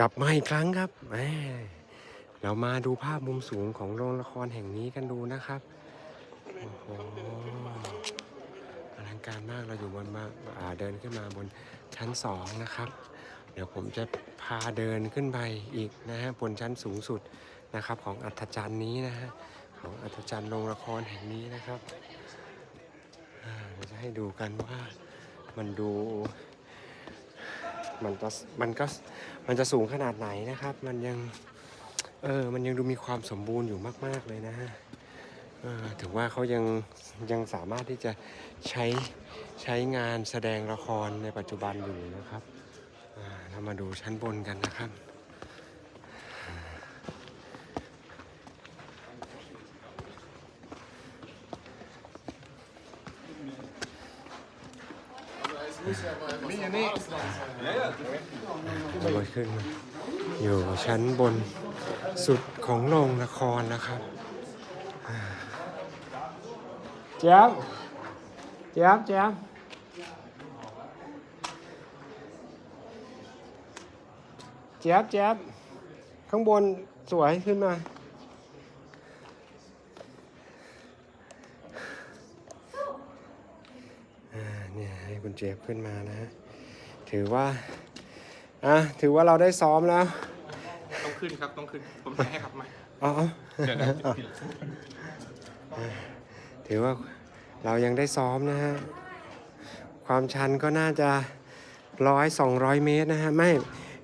กลับมาอีกครั้งครับแหมเรามาดูภาพมุมสูงของโรงละครแห่งนี้กันดูนะครับ โอ้โหอลังการมากเราอยู่บนมาาเดินขึ้นมาบนชั้นสองนะครับ เดี๋ยวผมจะพาเดินขึ้นไปอีกนะฮะบนชั้นสูงสุดนะครับของอัธจันทร์นี้นะฮะของอัธจันทร์โรงละครแห่งนี้นะครับเราจะให้ดูกันว่ามันดู มันจะมันก็มันจะสูงขนาดไหนนะครับ มันยังเออมันยังดูมีความสมบูรณ์อยู่มาก ๆเลยนะฮะถือว่าเขายังยังสามารถที่จะใช้ใช้งานแสดงละครในปัจจุบันอยู่นะครับเรามาดูชั้นบนกันนะครับ จะมาขึ้นมาอยู่ชั้นบนสุดของโรงละครนะครับอ่าแจ๊บแจ๊บแจ๊บแจ๊บแจ๊บข้างบนสวยขึ้นมาเนี่ยให้ คุณเจฟขึ้นมานะฮะถือว่า อะ ถือว่าเราได้ซ้อมแล้ว ต้องขึ้นครับ ต้องขึ้น ผมจะให้ขับมาอ๋ออ๋อเดี๋ยวนะถือว่าเรายังได้ซ้อมนะฮะ ความชันก็น่าจะร้อยสองร้อยเมตรนะฮะ ไม่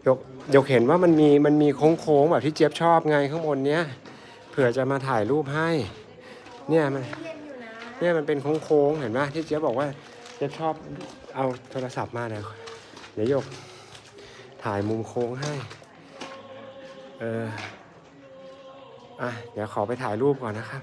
ยกยกเห็นว่ามันมีมันมีโค้งๆแบบที่เจี๊ยบชอบไงข้างบนเนี้ยเผื่อจะมาถ่ายรูปให้ เนี่ยมันเนี่ยมันเป็นโค้งๆเห็นไหมที่เจี๊ยบบอกว่าเจะชอบเอาโทรศัพท์มาเดี๋ยวเดี๋ยวหยกถ่ายมุมโค้งให้ เอออะ เดี๋ยวขอไปถ่ายรูปก่อนนะครับ